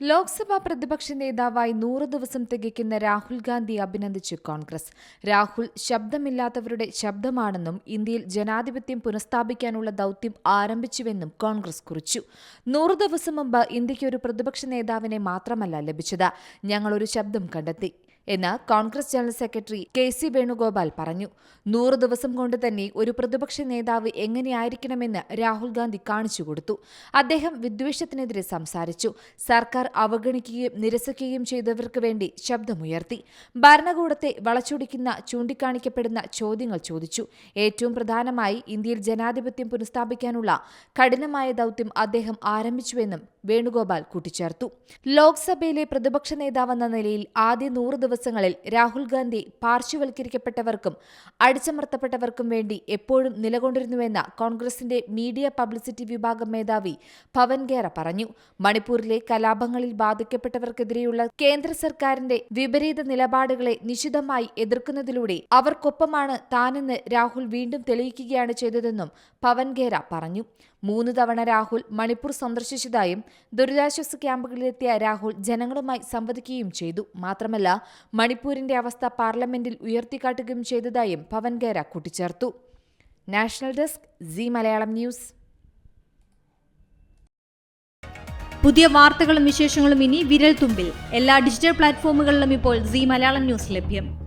ലോക്സഭാ പ്രതിപക്ഷ നേതാവായി നൂറ് ദിവസം തികയ്ക്കുന്ന രാഹുൽ ഗാന്ധി അഭിനന്ദിച്ചു കോൺഗ്രസ്. രാഹുൽ ശബ്ദമില്ലാത്തവരുടെ ശബ്ദമാണെന്നും ഇന്ത്യയിൽ ജനാധിപത്യം പുനഃസ്ഥാപിക്കാനുള്ള ദൌത്യം ആരംഭിച്ചുവെന്നും കോൺഗ്രസ് കുറിച്ചു. നൂറ് ദിവസം മുമ്പ് ഇന്ത്യയ്ക്ക് ഒരു പ്രതിപക്ഷ നേതാവിനെ മാത്രമല്ല ലഭിച്ചത്. ഞങ്ങളൊരു ശബ്ദം കണ്ടെത്തി. എന്ന് Congress general secretary K C Venugopal പറഞ്ഞു. നൂറ് ദിവസം കൊണ്ട് തന്നെ ഒരു പ്രതിപക്ഷ നേതാവ് എങ്ങനെയായിരിക്കണമെന്ന് രാഹുൽ ഗാന്ധി കാണിച്ചു കൊടുത്തു. അദ്ദേഹം വിദ്വേഷത്തിനെതിരെ സംസാരിച്ചു. സർക്കാർ അവഗണിക്കുകയും നിരസിക്കുകയും ചെയ്തവർക്ക് വേണ്ടി ശബ്ദമുയർത്തി. ഭരണകൂടത്തെ വളച്ചൊടിക്കുന്ന ചൂണ്ടിക്കാണിക്കപ്പെടുന്ന ചോദ്യങ്ങൾ ചോദിച്ചു. ഏറ്റവും പ്രധാനമായി ഇന്ത്യയിൽ ജനാധിപത്യം പുനഃസ്ഥാപിക്കാനുള്ള കഠിനമായ ദൌത്യം അദ്ദേഹം ആരംഭിച്ചുവെന്നും വേണുഗോപാൽ കൂട്ടിച്ചേർത്തു. ലോക്സഭയിലെ പ്രതിപക്ഷ നേതാവെന്ന നിലയിൽ ആദ്യ നൂറ് ദിവസങ്ങളിൽ രാഹുൽ ഗാന്ധി പാർശ്വവൽക്കരിക്കപ്പെട്ടവർക്കും അടിച്ചമർത്തപ്പെട്ടവർക്കും വേണ്ടി എപ്പോഴും നിലകൊണ്ടിരുന്നുവെന്ന് കോൺഗ്രസിന്റെ മീഡിയ പബ്ലിസിറ്റി വിഭാഗം മേധാവി പവൻ ഖേറ പറഞ്ഞു. മണിപ്പൂരിലെ കലാപങ്ങളിൽ ബാധിക്കപ്പെട്ടവർക്കെതിരെയുള്ള കേന്ദ്ര സർക്കാരിന്റെ വിപരീത നിലപാടുകളെ നിശിതമായി എതിർക്കുന്നതിലൂടെ അവർക്കൊപ്പമാണ് താനെന്ന് രാഹുൽ വീണ്ടും തെളിയിക്കുകയാണ് ചെയ്തതെന്നും പവൻ ഖേറ പറഞ്ഞു. മൂന്ന് തവണ രാഹുൽ മണിപ്പൂർ സന്ദർശിച്ചതായും ദുരിതാശ്വാസ ക്യാമ്പുകളിലെത്തിയ രാഹുൽ ജനങ്ങളുമായി സംവദിക്കുകയും ചെയ്തു. മാത്രമല്ല മണിപ്പൂരിന്റെ അവസ്ഥ പാർലമെന്റിൽ ഉയർത്തിക്കാട്ടുകയും ചെയ്തതായും പവൻ ഖേര കൂട്ടിച്ചേർത്തു. National desk C Malayalam news. പുതിയ വാർത്തകളും വിശേഷങ്ങളും ഇനി വിരൽ തുമ്പിൽ എല്ലാ ഡിജിറ്റൽ പ്ലാറ്റ്ഫോമുകളിലും ഇപ്പോൾ സി മലയാളം ന്യൂസ് ലഭ്യം.